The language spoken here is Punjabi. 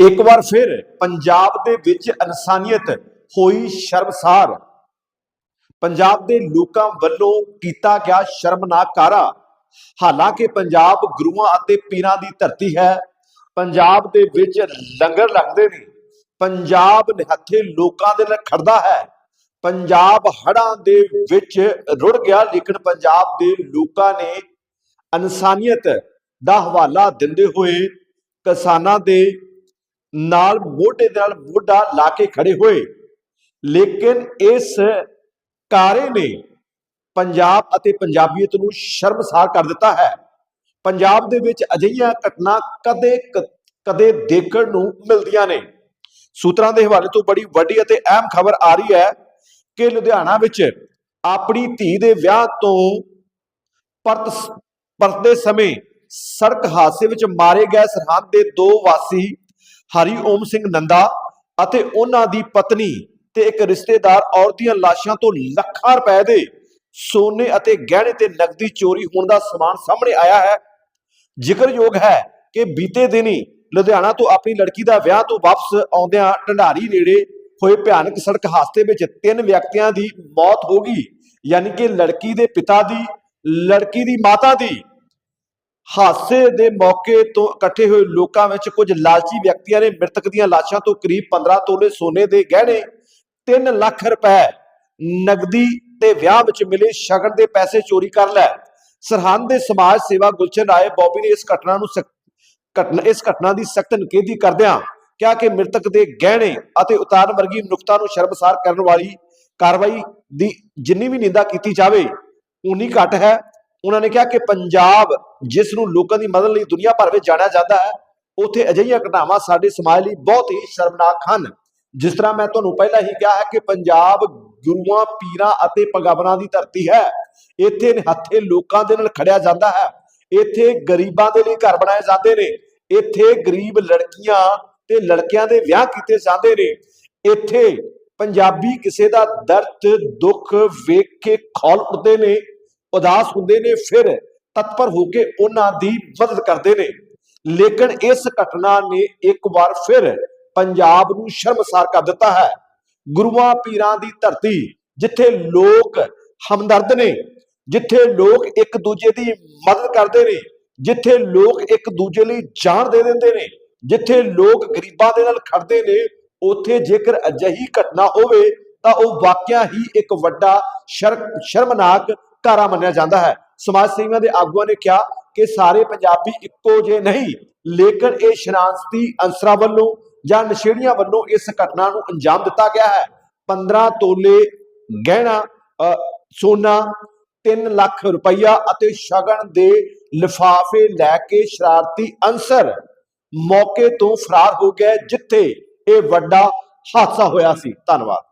ਇੱਕ ਵਾਰ ਫਿਰ ਪੰਜਾਬ ਦੇ ਵਿੱਚ ਇਨਸਾਨੀਅਤ ਹੋਈ ਸ਼ਰਮਸਾਰ। ਪੰਜਾਬ ਦੇ ਲੋਕਾਂ ਵੱਲੋਂ ਕੀਤਾ ਗਿਆ ਸ਼ਰਮਨਾਕ ਕਾਰਾ। ਹਾਲਾਂਕਿ ਪੰਜਾਬ ਗੁਰੂਆਂ ਅਤੇ ਪੀਰਾਂ ਦੀ ਧਰਤੀ ਹੈ। ਪੰਜਾਬ ਦੇ ਵਿੱਚ ਲੰਗਰ ਲੱਗਦੇ ਨੇ। ਪੰਜਾਬ ਨਿਹੱਥੇ ਲੋਕਾਂ ਦੇ ਨਾਲ ਖੜਦਾ ਹੈ। ਪੰਜਾਬ ਹੜਾਂ ਦੇ ਵਿੱਚ ਰੁੜ ਗਿਆ, ਲੇਕਿਨ ਪੰਜਾਬ ਦੇ ਲੋਕਾਂ ਨੇ ਇਨਸਾਨੀਅਤ ਦਾ ਹਵਾਲਾ ਦਿੰਦੇ ਹੋਏ ਕਿਸਾਨਾਂ ਦੇ ਨਾਲ ਮੋਢੇ ਦੇ ਨਾਲ ਮੋਢਾ ਲਾ ਕੇ ਖੜੇ ਹੋਏ। ਲੇਕਿਨ ਇਸ ਕਾਰੇ ਨੇ ਪੰਜਾਬ ਅਤੇ ਪੰਜਾਬੀਅਤ ਨੂੰ ਸ਼ਰਮਸਾਰ ਕਰ ਦਿੱਤਾ ਹੈ। ਪੰਜਾਬ ਦੇ ਵਿੱਚ ਅਜਿਹੀਆਂ ਘਟਨਾ ਕਦੇ ਕਦੇ ਦੇਖਣ ਨੂੰ ਮਿਲਦੀਆਂ ਨੇ। ਸੂਤਰਾਂ ਦੇ ਹਵਾਲੇ ਤੋਂ ਬੜੀ ਵੱਡੀ ਅਤੇ ਅਹਿਮ ਖਬਰ ਆ ਰਹੀ ਹੈ ਕਿ ਲੁਧਿਆਣਾ ਵਿੱਚ ਆਪਣੀ ਧੀ ਦੇ ਵਿਆਹ ਤੋਂ ਪਰਤ, ਪਰਤਦੇ ਸਮੇਂ ਸੜਕ ਹਾਦਸੇ ਵਿੱਚ ਮਾਰੇ ਗਏ ਸਰਹੰਦ ਦੇ ਦੋ ਵਾਸੀ ਹਰੀ ਓਮ ਸਿੰਘ ਨੰਦਾ ਅਤੇ ਉਹਨਾਂ ਦੀ ਪਤਨੀ ਤੇ ਇੱਕ ਰਿਸ਼ਤੇਦਾਰ ਔਰਤ ਦੀਆਂ ਲਾਸ਼ਾਂ ਤੋਂ ਲੱਖਾਂ ਰੁਪਏ ਦੇ ਸੋਨੇ ਅਤੇ ਗਹਿਣੇ ਤੇ ਨਕਦੀ ਚੋਰੀ ਹੋਣ ਦਾ ਸਮਾਨ ਸਾਹਮਣੇ ਆਇਆ ਹੈ। ਜ਼ਿਕਰਯੋਗ ਹੈ ਕਿ ਬੀਤੇ ਦਿਨੀ ਲੁਧਿਆਣਾ ਤੋਂ ਆਪਣੀ ਲੜਕੀ ਦਾ ਵਿਆਹ ਤੋਂ ਵਾਪਸ ਆਉਂਦਿਆਂ ਢੰਡਾਰੀ ਨੇੜੇ ਹੋਏ ਭਿਆਨਕ ਸੜਕ ਹਾਦਸੇ ਵਿੱਚ ਤਿੰਨ ਵਿਅਕਤੀਆਂ ਦੀ ਮੌਤ ਹੋ ਗਈ, ਯਾਨੀ ਕਿ ਲੜਕੀ ਦੇ ਪਿਤਾ ਦੀ, ਲੜਕੀ ਦੀ ਮਾਤਾ ਦੀ ਹਾਦਸੇ ਦੇ ਮੌਕੇ ਤੋਂ ਇਕੱਠੇ ਹੋਏ ਲੋਕਾਂ ਵਿੱਚ ਕੁਝ ਲਾਲਚੀ ਵਿਅਕਤੀਆਂ ਨੇ ਮ੍ਰਿਤਕ ਦੀਆਂ ਲਾਸ਼ਾਂ ਤੋਂ ਕਰੀਬ 15 ਤੋਲੇ ਸੋਨੇ ਦੇ ਗਹਿਣੇ 3 ਲੱਖ ਰੁਪਏ ਨਗਦੀ ਤੇ ਵਿਆਹ ਵਿੱਚ ਮਿਲੇ ਸ਼ਗਨ ਦੇ ਪੈਸੇ ਚੋਰੀ ਕਰ ਲੈ ਸਰਹੰਦ ਦੇ ਸਮਾਜ ਸੇਵਾ ਗੁਲਸ਼ਨ ਰਾਏ ਬੌਬੀ ਨੇ ਇਸ ਘਟਨਾ ਨੂੰ ਸਖ਼ਤ- ਘਟਨਾ ਇਸ ਘਟਨਾ ਦੀ ਸਖਤ ਨਿਖੇਧੀ ਕਰਦਿਆਂ ਕਿਹਾ ਕਿ ਮ੍ਰਿਤਕ ਦੇ ਗਹਿਣੇ ਅਤੇ ਉਤਾਰਨ ਵਰਗੀ ਮਨੁੱਖਤਾ ਨੂੰ ਸ਼ਰਮਸਾਰ ਕਰਨ ਵਾਲੀ ਕਾਰਵਾਈ ਦੀ ਜਿੰਨੀ ਵੀ ਨਿੰਦਾ ਕੀਤੀ ਜਾਵੇ, ਉਨੀ ਘੱਟ ਹੈ। ਉਹਨਾਂ ਨੇ ਕਿਹਾ ਕਿ ਪੰਜਾਬ, ਜਿਸ ਨੂੰ ਲੋਕਾਂ ਦੀ ਮਦਦ ਲਈ ਦੁਨੀਆ ਭਰ ਵਿੱਚ ਜਾਣਿਆ ਜਾਂਦਾ ਹੈ, ਉੱਥੇ ਅਜਿਹੀਆਂ ਘਟਨਾਵਾਂ ਸਾਡੇ ਸਮਾਜ ਲਈ ਬਹੁਤ ਹੀ ਸ਼ਰਮਨਾਕ ਹਨ। ਜਿਸ ਤਰ੍ਹਾਂ ਮੈਂ ਤੁਹਾਨੂੰ ਪਹਿਲਾਂ ਹੀ ਕਿਹਾ ਹੈ ਕਿ ਪੰਜਾਬ ਗੁਰੂਆਂ, ਪੀਰਾਂ ਅਤੇ ਪੈਗੰਬਰਾਂ ਦੀ ਧਰਤੀ ਹੈ। ਇੱਥੇ ਹੱਥੇ ਲੋਕਾਂ ਦੇ ਨਾਲ ਖੜਿਆ ਜਾਂਦਾ ਹੈ। ਇੱਥੇ ਗਰੀਬਾਂ ਦੇ ਲਈ ਘਰ ਬਣਾਏ ਜਾਂਦੇ ਨੇ। ਇੱਥੇ ਗਰੀਬ ਲੜਕੀਆਂ ਤੇ ਲੜਕਿਆਂ ਦੇ ਵਿਆਹ ਕੀਤੇ ਜਾਂਦੇ ਨੇ। ਇੱਥੇ ਪੰਜਾਬੀ ਕਿਸੇ ਦਾ ਦਰਦ, ਦੁੱਖ ਵੇਖ ਕੇ ਖੌਲ ਉੱਠਦੇ ਨੇ। ਉਦਾਸ ਹੁੰਦੇ ਨੇ, ਫਿਰ ਤਤਪਰ ਹੋ ਕੇ ਉਹਨਾਂ ਦੀ ਮਦਦ ਕਰਦੇ ਨੇ। ਲੇਕਿਨ ਇਸ ਘਟਨਾ ਨੇ ਇੱਕ ਵਾਰ ਫਿਰ ਪੰਜਾਬ ਨੂੰ ਸ਼ਰਮਸਾਰ ਕਰ ਦਿੱਤਾ ਹੈ। ਗੁਰੂਆਂ ਪੀਰਾਂ ਦੀ ਧਰਤੀ, ਜਿੱਥੇ ਲੋਕ ਹਮਦਰਦ ਨੇ, ਜਿੱਥੇ ਲੋਕ ਇੱਕ ਦੂਜੇ ਦੀ ਮਦਦ ਕਰਦੇ ਨੇ, ਜਿੱਥੇ ਲੋਕ ਇੱਕ ਦੂਜੇ ਲਈ ਜਾਨ ਦੇ ਦਿੰਦੇ ਨੇ, ਜਿੱਥੇ ਲੋਕ ਗਰੀਬਾਂ ਦੇ ਨਾਲ ਖੜਦੇ ਨੇ, ਉੱਥੇ ਜੇਕਰ ਅਜਿਹੀ ਘਟਨਾ ਹੋਵੇ ਤਾਂ ਉਹ ਵਾਕਿਆ ਹੀ ਇੱਕ ਵੱਡਾ ਸ਼ਰ- ਸ਼ਰਮਨਾਕ ਧਾਰਾ ਮੰਨਿਆ ਜਾਂਦਾ ਹੈ। ਸਮਾਜ ਸੇਵੀਆਂ ਦੇ ਆਗੂਆਂ ਨੇ ਕਿਹਾ ਕਿ ਸਾਰੇ ਪੰਜਾਬੀ ਇੱਕੋ ਜਿਹੇ ਨਹੀਂ ਲੇਕਿਨ ਇਹ ਸ਼ਰਾਂਸਤੀ ਅੰਸਰਾਂ ਵੱਲੋਂ ਜਾਂ ਨਸ਼ੇੜੀਆਂ ਵੱਲੋਂ ਇਸ ਘਟਨਾ ਨੂੰ ਅੰਜਾਮ ਦਿੱਤਾ ਗਿਆ ਹੈ। 15 ਤੋਲੇ ਗਹਿਣਾ ਅ, ਸੋਨਾ 3 ਲੱਖ ਰੁਪਈਆ ਅਤੇ ਸ਼ਗਨ ਦੇ ਲਿਫਾਫੇ ਲੈ ਕੇ ਸ਼ਰਾਰਤੀ ਅੰਸਰ ਮੌਕੇ ਤੋਂ ਫਰਾਰ ਹੋ ਗਏ ਜਿੱਥੇ ਇਹ ਵੱਡਾ ਹਾਦਸਾ ਹੋਇਆ ਸੀ। ਧੰਨਵਾਦ।